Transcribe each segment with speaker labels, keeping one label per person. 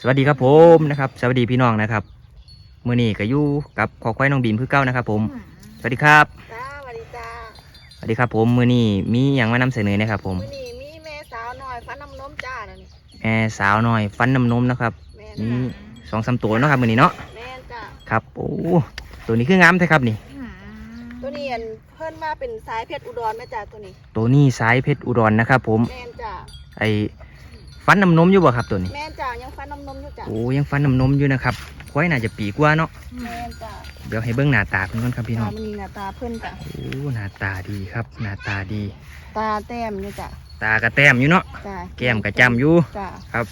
Speaker 1: สวัสดีครับผมนะครับสวัสดีพี่น้องนะครับมือนี้ก็อยู่กับขอควายน้องบีมคือเก้านะครับ ผม สวัสดีครับ
Speaker 2: จ้าสวัสดีจ้า
Speaker 1: สวัสดีครับ ผมมือนี้มีอย่างมานำเสนอนะครับ ผม
Speaker 2: วันนี้มีแม่สาวหน่อยฟันน้ำนมจ้านั่นนี่
Speaker 1: แอร์สาวน้อยฟันน้ำนมนะครับ
Speaker 2: แม่น
Speaker 1: มี
Speaker 2: จ้า
Speaker 1: สองสามตัวเนาะครับมือนี้เนาะ
Speaker 2: แม่นจ้า
Speaker 1: ครับโอ้ตัวนี้คืองามแท้ครับนี่
Speaker 2: ตัวนี้อันเพิ่นมาเป็นสายเพชรอุดรแม่จ้าตัวนี้
Speaker 1: ตัวนี้สายเพชรอุดรนะครับ ผม
Speaker 2: แม่นจ้า
Speaker 1: ไอ ฟันน้ำนมอยู่บ่ครับตัวนี้
Speaker 2: แม่นจ้ายังฟันน้ำนมอยู่จ้า
Speaker 1: โอ้ยังฟันน้ำนมอยู่นะครับควายน่าจะปีกว่าเนาะ
Speaker 2: แม่นจ้า
Speaker 1: เดี๋ยวให้เบิ้งหน้าตาเพิ่นก่อนครับพี่น้
Speaker 2: ตา
Speaker 1: อง
Speaker 2: มันนี่หน้าตาเพิ่นจ้า
Speaker 1: โอ้หน้าตาดีครับ หน้าตาดี
Speaker 2: ตาแต้มอยู่จ้า
Speaker 1: ตากระแต้มอยู่เนาะ
Speaker 2: จ้า
Speaker 1: แก้มกระจำอยู่
Speaker 2: จ้า
Speaker 1: ครับ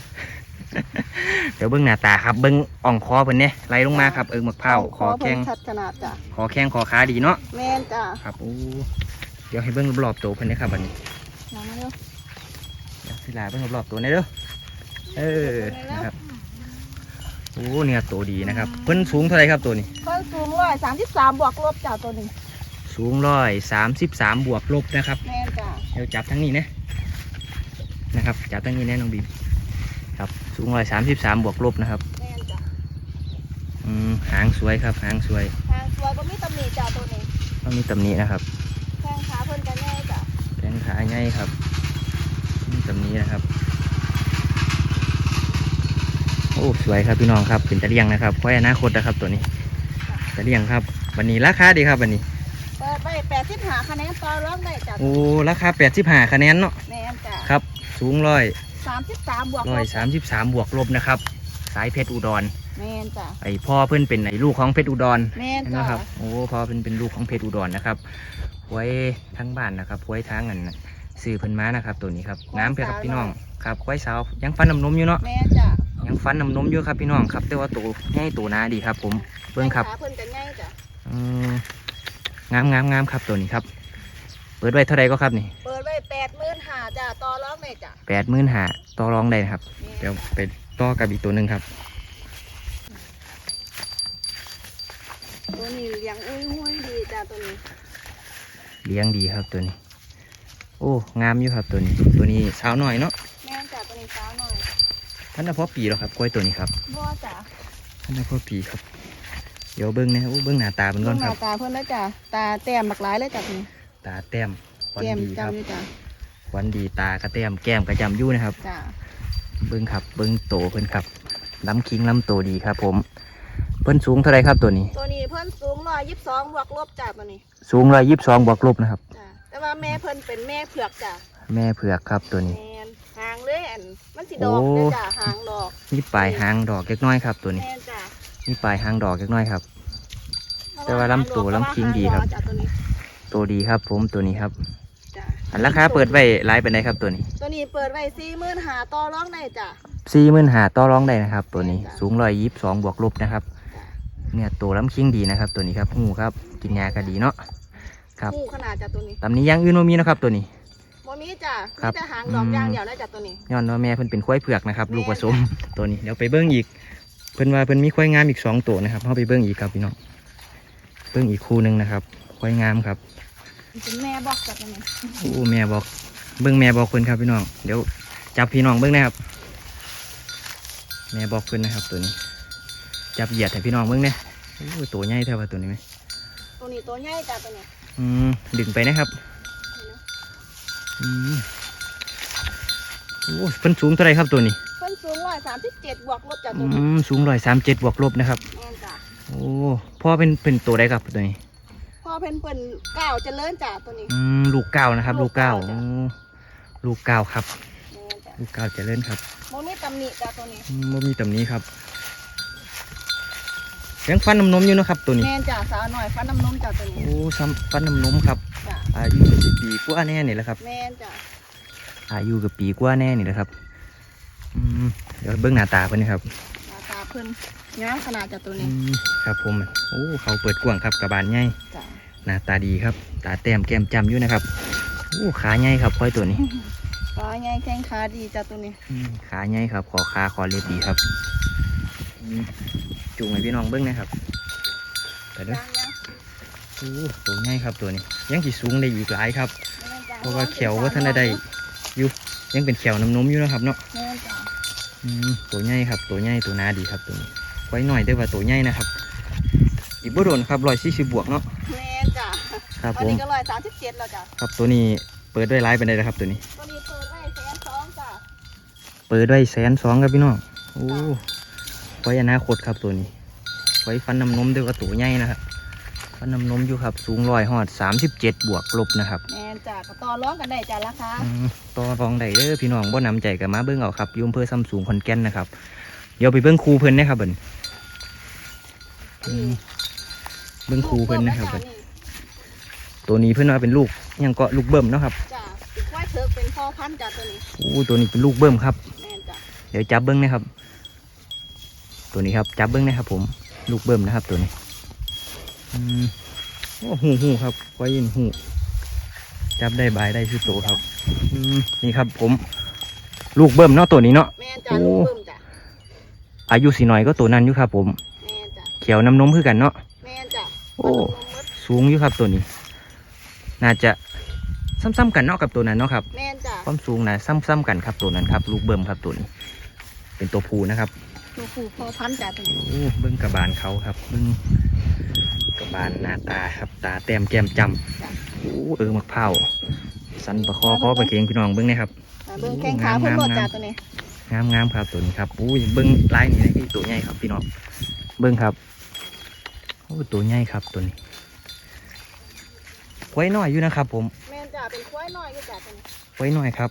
Speaker 1: เดี๋ยวเบิ้งหน้าตาครับเบิ้งอ่องคอเพิ่นเนี่ยไล่ลงมาครับเอิงหมกเผาวคอ
Speaker 2: เพิ่
Speaker 1: แข้
Speaker 2: น
Speaker 1: ง
Speaker 2: ชัดขนาดจ้า
Speaker 1: คอแข้งคอขาดีเนาะ
Speaker 2: แม่นจ้า
Speaker 1: ครับโอ้เดี๋ยวให้เบิ้งรอบๆตัวเพิ่นนะครับบัดนี้
Speaker 2: ลองมาเร็ว
Speaker 1: เดี๋ยว สิลาเบิ้งรอบๆตัวหนี่อยเด้อเออนะครับโอ้เนี่ยตัวดีนะครับ เพิ่นสูงเท่าไหรครับตัวนี้
Speaker 2: เพิ่นสูงร้อยสามสิบสามบวกลบจ้าตัวนี้
Speaker 1: สูงร้อยสามสิบสามบวกลบนะครับ
Speaker 2: แม่นจ้า
Speaker 1: เดี๋ยวจับทั้งนี้นะนะครับจับทั้งนี้แน่น้องบีมครับสูงร้อยสามสิบสามบวกลบนะครับ
Speaker 2: แม่นจ้า
Speaker 1: อืมหางสวยครับหางสวย
Speaker 2: ทางสวยบ่มีตำหนิจ้าตัวนี้
Speaker 1: ต้องมีตำหนินะครับ
Speaker 2: แข้งขาเพิ่นกันแน่จ้า
Speaker 1: แขนขาใหญ่ครับ มีตำหนินะครับ โอ้สวยครับพี่น้องครับเป็นตะเลียงนะครับไว้อนาคตนะครับตัวนี้ตะเลียงครับ วันนี้ราคาดีครับวันนี้
Speaker 2: เปิดไปแปดสิบหาคะแนนต่อรองได้จ้ะ
Speaker 1: โอ้ราคาแปดสิบห้าคะแนนเนาะ
Speaker 2: แม่นจ้ะ
Speaker 1: ครับ สูงร้อย
Speaker 2: สามสิบสามบวก
Speaker 1: ร้อยสามสิบสามบวกลบนะครับ สายเพชรอุดร
Speaker 2: แม่นจ้ะ
Speaker 1: ไอพ่อเพื่อนเป็นไอลูกของเพชรอุดร
Speaker 2: แม่นจ้ะ
Speaker 1: นะครับโอ้พ่อเป็นเป็นลูกของเพชรอุดรนะครับ ไว้ทั้งบ้านนะครับไว้ทั้งอัน สื่อเพิ่นม้านะครับ ตัวนี้ครับน้ำเพชรครับพี่น้องครับไว้สาวยังฟันน้ำนมอยู่เนาะ
Speaker 2: แม่นจ้ะ
Speaker 1: ยังฟันน้ำนมอยู่ครับพี่น้องครับแต่ว่าตัวง่ายตัวหนาดีครับ ผมเบิ่งครับ
Speaker 2: แข้ขาเพิ่นกันง่ายจ้ะ
Speaker 1: อืมงามงามงามครับตัวนี้ครับ เปิดไว้เท่าไรก็ครับนี่
Speaker 2: เปิดไว้แปดหมื่นหาจ้ะต่อรองได้จ้ะ
Speaker 1: แปดหมื่นหาต่อรองได้นะครับ เดี๋ยวไปต่อกับอีกตัวหนึ่งครับ
Speaker 2: ตัวนี้เลี้ยงอุ้ยห้วยดีจ้ะตัวนี้
Speaker 1: เลี้ยงดีครับตัวนี้ โอ้งามอยู่ครับตัวนี้ ตัวนี้สาวหน่อยเนาะ
Speaker 2: แม่นจ้ะตัวนี้สาวหน่อย
Speaker 1: ท่านน่ะพอปีแล้วครับกล้วยตัวนี้ครับ
Speaker 2: บ่จ้ะ
Speaker 1: ท่านน่ะพอปีครับเดี๋ยวเบิ้งนะครับโอ้เบิ้งหน้าตาเป็นก่อน
Speaker 2: ห
Speaker 1: ค
Speaker 2: น้า
Speaker 1: รับ
Speaker 2: ตาเพิ่นแล้วจ้ะตาแต้มบักหลายเลยจ้ะตัวนี้
Speaker 1: ตาแต้มควัน
Speaker 2: แก้ม
Speaker 1: ดีครับ
Speaker 2: จำอยู่จ้ะ
Speaker 1: ควันดีตากระแต้มแก้มกระจำอยู่นะครับ
Speaker 2: จ้ะ
Speaker 1: เบิ้งครับเบิ้งโตเพิ่นครับล้ำคิงล้ำโตดีครับ ผมเพิ่นสูงเท่าไรครับตัวนี้
Speaker 2: ตัวนี้เพิ่นสูงร้อยยี่สิบสองบวกลบจ้ะตัวนี้
Speaker 1: สูงร้อยยี่สิบสองบวกลบนะครับ
Speaker 2: จ้ะ แต่ว่าแม่เพิ่นเป็นแม่เผือกจ้ะ
Speaker 1: แม่เผือกครับตัวนี้
Speaker 2: แมนหางเลยอันมันสิดอกเด้อจ้ะหางดอก
Speaker 1: มีปลายหางดอกเล็กน้อยครับ ตัวนี้
Speaker 2: แมนจ้ะ
Speaker 1: มีปลายหางดอกเล็กน้อยครับ แต่ว่าลำตัวลำคิงดีครับ
Speaker 2: จ้ะตัวนี้
Speaker 1: ตัวดีครับ ผมตัวนี้ครับ
Speaker 2: จ้ะ
Speaker 1: อันราคาเปิดไว้หลายเป็นไดครับตัวนี้
Speaker 2: ตัวนี้เปิดไว้สี่หมื่นหาต่อรองได้จ้ะ
Speaker 1: สี่หมื่นหาต่อรองได้นะครับ ตัวนี้
Speaker 2: จ้ะ
Speaker 1: สูงร้อยยี่สิบสองบวกลบนะครับ เนี่ยตัวล้ำคิงดีนะครับ ตัวนี้ครับหูครับ กินยาก็ดีเนาะ ครับ
Speaker 2: คู่ขนาดจ้ะตัวนี้
Speaker 1: ตำนี้ยังอื่นโนมีนะครับตัวนี้
Speaker 2: โมมีจ้ะ
Speaker 1: ครั
Speaker 2: มี
Speaker 1: บ
Speaker 2: แต่หางดอก
Speaker 1: อืม
Speaker 2: อย่างเดียวนะจ้ะตัวนี้
Speaker 1: ย้อนว่าแม่เพิ่นเป็นควายเผือกนะครับ
Speaker 2: แม่
Speaker 1: ลูกผสม ตัวนี้เดี๋ยวไปเบิ้งอีก เพิ่นว่าเพิ่นมีควายงามอีกสองตัวนะครับเข้าไปเบิ้งอีกครับพี่น้องเบิ้งอีกคู่หนึ่งนะครับควายงามครับ
Speaker 2: เป็นแม่บอกจ้ะตัวนี้
Speaker 1: โอ้แม่บอกเบิ้งแม่บอกเพิ่นครับพี่น้องเดี๋ยวจับพี่น้องเบิ้งนะครับ แม่บอกเพิ่นนะครับ ตัวนี้ จับเหยียดให้พี่น้องเบิ้งเนี่ยโอ้ตัวใหญ่เท่าว่าตัวนี้ไหม
Speaker 2: ตัวนี้ตัวใหญ่จ้ะตัวนี้
Speaker 1: อืมดึงไปนะครับ
Speaker 2: นี่นะ
Speaker 1: อืมโอ้เพิ่นสูงเท่าไหรครับตัวนี้
Speaker 2: เพิ่นสูงร้อยสามสิบเจ็ดบวกลบจ้ะ
Speaker 1: อื
Speaker 2: ตัวนี้
Speaker 1: มสูงร้อยสามเจ็ดบวกลบนะครับ
Speaker 2: แม่นจ้ะ
Speaker 1: โอ้พ่อเป็นเป็นตัวใดครับตัวนี้
Speaker 2: พ่อเพิ่นเพิ่นก้าวเจริญจ้ะตัวนี้
Speaker 1: อืมลูกเก้านะครับ
Speaker 2: ลู
Speaker 1: ลูก
Speaker 2: ก
Speaker 1: เก้า
Speaker 2: เก้าจ้ะ
Speaker 1: โอ้ลูกเก้าครับ
Speaker 2: แม่นจ้ะ
Speaker 1: ลูกเก้าเจะเล่นครับ
Speaker 2: โมมีตำหนิจ้ะตัวนี้
Speaker 1: อืมบ่มีตำหนี้ครับ ยังฟันน้ำนมอยู่เนาะครับตัวนี้
Speaker 2: แม่นจ้ะสาวหน่อยฟันน้ำนมจ้ะตัวนี้
Speaker 1: โอ้ซ้ำฟันน้ำนมครับ
Speaker 2: จ้ะ
Speaker 1: อายุสิบปีกว่าแน่นี่แหละครับ
Speaker 2: แม่นจ้ะ
Speaker 1: อายุกับปีกว่าแน่นี่แหละครับอืมเดี๋ยวเบิ้งหน้าตาเพิ่นนะครับ
Speaker 2: หน้าตาเพิ่นงามขนาดจ้ะตัว
Speaker 1: อื
Speaker 2: นี้
Speaker 1: มครับผมโอ้เขาเปิดกว้างครับกระบาลใหญ่
Speaker 2: จ้ะ
Speaker 1: หน้าตาดีครับ ตาแต้มแก้มจำอยู่นะครับโอ้ขาใหญ่ครับควายตัวนี้
Speaker 2: ขาใหญ่แข้งขาดีจ้ะตัวนี้
Speaker 1: อืมขาใหญ่ครับ ขอขาขอเล็บดีครับอืม จูงให้พี่น้องเบิ้งนะครับไปเด้อ
Speaker 2: ยังยัง
Speaker 1: โอ้ตัวใหญ่ครับตัวนี้ ยังสิสูงได้อีกหลายครับ
Speaker 2: แม่นจ้ะ
Speaker 1: เพราะว่าเขียวว่าท่านได้ได้อยู่ยังเป็นเขียวน้ำนมอยู่นะครับเนาะ
Speaker 2: แม่นจ้ะ
Speaker 1: อือืมตัวใหญ่ครับ ตัวใหญ่ตัวหนาดีครับตัวนี้ไว้หน่อยได้อว่าตัวใหญ่นะครับ อีกบ่โดนครับร้อยสี่สิบบวกเนาะ
Speaker 2: แม่นจ้ะ
Speaker 1: ครับ
Speaker 2: ตอน
Speaker 1: ผม
Speaker 2: นี้ก็ร้อยสามสิบเจ็ดแล้วจ้ะ
Speaker 1: ครับตัวนี้เปิดด้วยไลฟ์ไปได้แล้วครับตัวนี้
Speaker 2: ตัวนี้เปิดไว้แสนสองจ้ะ
Speaker 1: เปิดด้วยแสนสองครับพี่น้องโอ้ ไว้อนาคตครับตัวนี้ ไว้ฟันน้ำนมด้วยว่าตัวใหญ่นะครับฟันน้ำนมอยู่ครับ สูงร้อยหอดสามสิบเจ็ดบวกลบนะครับ
Speaker 2: แม่นจ้ะก็ต่อร้องกันได้จ้ะราคา
Speaker 1: อืมต่อรองได้เด้อพี่น้องบ่นำใจกับมาเบิ้งเอาครับอยุ่อำเภอซัมสูงขอนแก่นนะครับ เดี๋ยวไปเบิ้งครูเพิ่นนะครับเบิ่นอืมเบิ้งครูเพิ่นนะครับเบิ่นตัวนี้เพิ่นว่าเป็นลูกยังเกาะลูกเบิ่มเนาะครับ
Speaker 2: จ้ะเป็นควายเถิกเป็นพ่อพันธุ์จ้ะตัวนี้
Speaker 1: โอ้ตัวนี้เป็นลูกเบิ่มครับ
Speaker 2: แม่นจ้ะ
Speaker 1: เดี๋ยวจับเบิ้งนะครับ ตัวนี้ครับ จับเบิ้งนะครับผม ลูกเบิ่มนะครับตัวนี้อืมโอ้หูหูครับไว้ยินหูจับได้บายได้ชื่อโตครับอืมนี่ครับผม ลูกเบิ่มเนาะตัวนี้เนาะ
Speaker 2: แม่นจ้ะ
Speaker 1: โอ้
Speaker 2: ลูกเบิ่มจ้ะ
Speaker 1: อายุสีหน่อยก็ตัวนั้นอยู่ครับผม
Speaker 2: แม่นจ้ะ
Speaker 1: เขียวน้ำนมคือกันเนาะ
Speaker 2: แม่นจ้ะ
Speaker 1: โอ้สูงอยู่ครับตัวนี้ น่าจะซ้ำๆกันเนาะกับตัวนั้นเนาะครับ
Speaker 2: แม่นจ้ะ
Speaker 1: ความสูงนะซ้ำๆกันครับตัวนั้นครับ ลูกเบิ่มครับตัวนี้ เป็นตัวผู้นะครับ
Speaker 2: ตัวผู้พ่อพันธุ์จ้ะตัวนี้
Speaker 1: โอ้เบิ้งกระบาลเขาครับเบิ้งกระบาลหน้าตาครับตาแต้มแก้มจำโอ้เออมักเผาวสันประคอคอประเคียงพี่น้องเบิ้งนะครับ
Speaker 2: อ่าเบิ่งแข้งขาเพิ่นหมดจ้ะตัวนี้
Speaker 1: งามงามครับตัวนี้ครับอุ้ยเบิ้งลายนี่นะที่ตัวใหญ่ครับพี่น้องเบิ้งครับโอ้ตัวใหญ่ครับตัวนี้ไว้น้อยอยู่นะครับ ผม
Speaker 2: แม่นจ้ะเป็นควายน้อยก็จ้ะตัวนี้
Speaker 1: ไว้น้อยครับ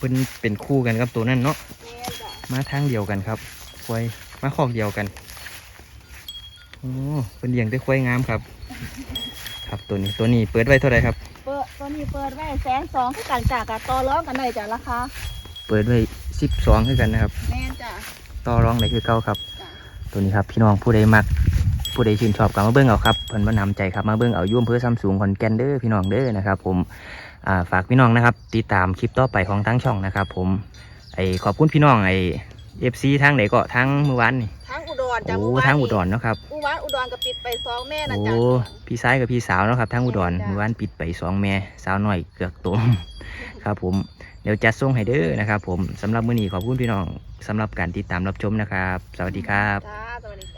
Speaker 1: เป็นเป็นคู่กันกับตัวนั้นเนาะ
Speaker 2: แม่นจ้ะ
Speaker 1: มาทางเดียวกันครับ ควายมาคอกเดียวกันโอ้เป็นเลี้ยงได้ควายงามครับ ครับตัวนี้ตัวนี้เปิดไว้เท่าไหรครับ
Speaker 2: เปิดตัวนี้เปิดไว้แสนสองคือกันจ้ะกับต่อร้องกันได้จ้ะราคา
Speaker 1: เปิดไว้สิบสองคือกันนะครับ
Speaker 2: แม่นจ้ะ
Speaker 1: ต่อรองได้คือเก่าครับ
Speaker 2: จ้ะ
Speaker 1: ตัวนี้ครับพี่น้องผู้ใดมักผู้ใดชื่นชอบก็มาเบิ้งเอาครับเพิ่นมานำใจครับมาเบิ้งเอาอยุ่อำเพื่อซัมสูงขอนแก่นเด้อพี่น้องเด้อนะครับ ผมอ่าฝากพี่น้องนะครับ ติดตามคลิปต่อไปของทั้งช่องนะครับ ผมไอขอบคุณพี่น้องไอ เอฟซีทางไหนก็ทางเมื่อวานนี่
Speaker 2: ทั้งอุดรจ้ะ
Speaker 1: โอ้
Speaker 2: เมื่วาน
Speaker 1: ทางอุด
Speaker 2: นี้
Speaker 1: รเนาะครับ
Speaker 2: อุวานอุดรก็ปิดไปสองแม่นะ
Speaker 1: โอ้
Speaker 2: จ๊ะ
Speaker 1: พี่ซ้ายกับพี่สาวเนาะครับทั้งอุดร
Speaker 2: จ้ะ
Speaker 1: เมื่อวานปิดไปสองแม่สาวหน่อยเกือกตัวครับผมเดี๋ยวจัดส่งให้เด้อนะครับ ผมสำหรับมื้อนี้ขอบคุณพี่น้องสำหรับการติดตามรับชมนะครับ สวัสดีครับ
Speaker 2: จ้าสวัสดีจ้า